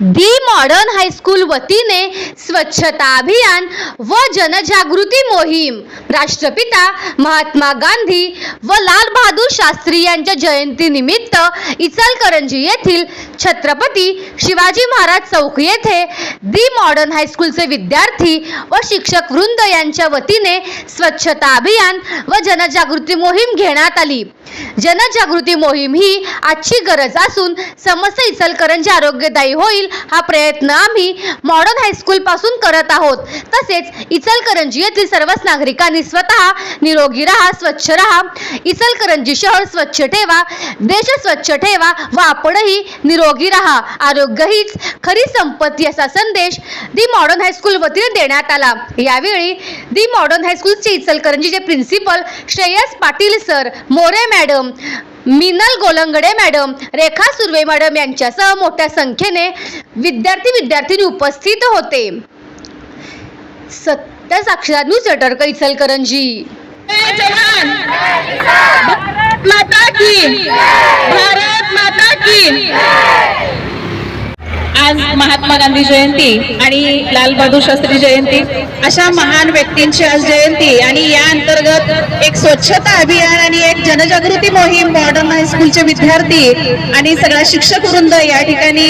दी modern high school वतीने स्वच्छता अभियान व जनजागृती मोहीम. राष्ट्रपिता महात्मा गांधी व लाल बहादूर शास्त्री यांच्या जयंतीनिमित्त इचलकरंजी येथील छत्रपती शिवाजी महाराज चौक येथे दी मॉडर्न हायस्कूलचे विद्यार्थी व शिक्षक वृंद यांच्या वतीने स्वच्छता अभियान व जनजागृती मोहीम घेण्यात आली. जनजागृती मोहीम ही आजची गरज असून समस्त इचलकरंजी आरोग्यदायी होईल हा प्रयत्न आम्ही मॉडर्न हायस्कूल पासून करत आहोत. तसेच इचलकरंजी येथील सर्वच नागरिकांनी स्वतः निरोगी राहा स्वच्छ राहा. इचलकरंजी शहर स्वच्छ ठेवा देश स्वच्छ ठेवा व आपणही निरोगी राहा. आरोग्य हीच खरी संपत्ती असा संदेश दी मॉडर्न हायस्कूल वतीने देण्यात आला. यावेळी दी मॉडर्न हायस्कूलचे इचलकरंजीचे principal Shreyas Patil sir More madam Minal Golangade madam Rekha Surve madam यांच्यासह मोठ्या संख्येने विद्यार्थी विद्यार्थिनी उपस्थित होते. सत्य साक्षात न्यूज नेटवर्क इचलकरंजी. माता की भारत माता की आज महात्मा गांधी जयंती आणि लालबहादूर शास्त्री जयंती अशा महान व्यक्तींची आज जयंती आणि या अंतर्गत एक स्वच्छता अभियान आणि एक जनजागृती मोहीम मॉडर्न हायस्कूलचे विद्यार्थी आणि सगळा शिक्षक वृंद या ठिकाणी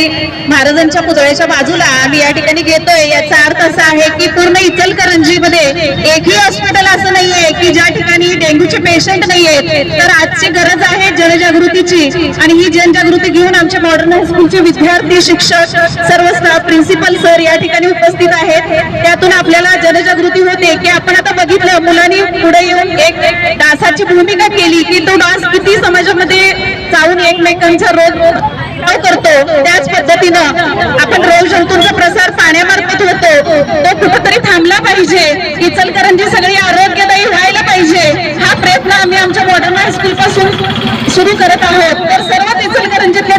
महाराजांच्या पुतळ्याच्या बाजूला आम्ही या ठिकाणी घेतोय. याचा अर्थ असा आहे की पूर्ण इचलकरंजीमध्ये एकही हॉस्पिटल असं नाहीये की ज्या ठिकाणी डेंग्यूचे पेशंट नाहीयेत. तर आजची गरज आहे जनजागृतीची आणि ही जनजागृती घेऊन आमच्या मॉडर्न हायस्कूलचे विद्यार्थी शिक्षक सर्व स्टाफ प्रिन्सिपल सर या ठिकाणी उपस्थित आहेत. त्यातून आपल्याला जनजागृती होते की आपण आता बघितलं मुलांनी पुढे येऊन एक डासाची भूमिका केली की तो डास किती समाजामध्ये जाऊन एकमेकांचा रोग करतो? त्याच पद्धतीनं आपण रोग जंतूंचा प्रसार पाण्यामार्फत होतो. तो कुठेतरी थांबला पाहिजे. इचलकरंजी सगळी आरोग्यदायी व्हायला पाहिजे. हा प्रयत्न आम्ही आमच्या मॉडर्न हायस्कूल पासून सुरू करत आहोत. तर सर्व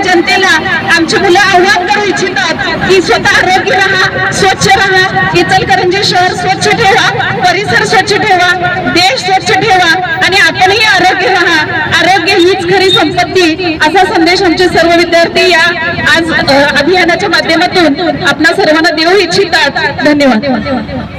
जनतेला आमची मुलं आव्हान करू इच्छितात की स्वतः आरोग्य राहा स्वच्छ राहा. इचलकरंजी शहर स्वच्छ ठेवा परिसर स्वच्छ ठेवा देश स्वच्छ ठेवा आणि आपणही आरोग्य राहा. आरोग्य हीच खरी संपत्ती असा संदेश आमचे सर्व विद्यार्थी या आज अभियानाच्या माध्यमातून आपणा सर्वांना देऊ इच्छितात. धन्यवाद.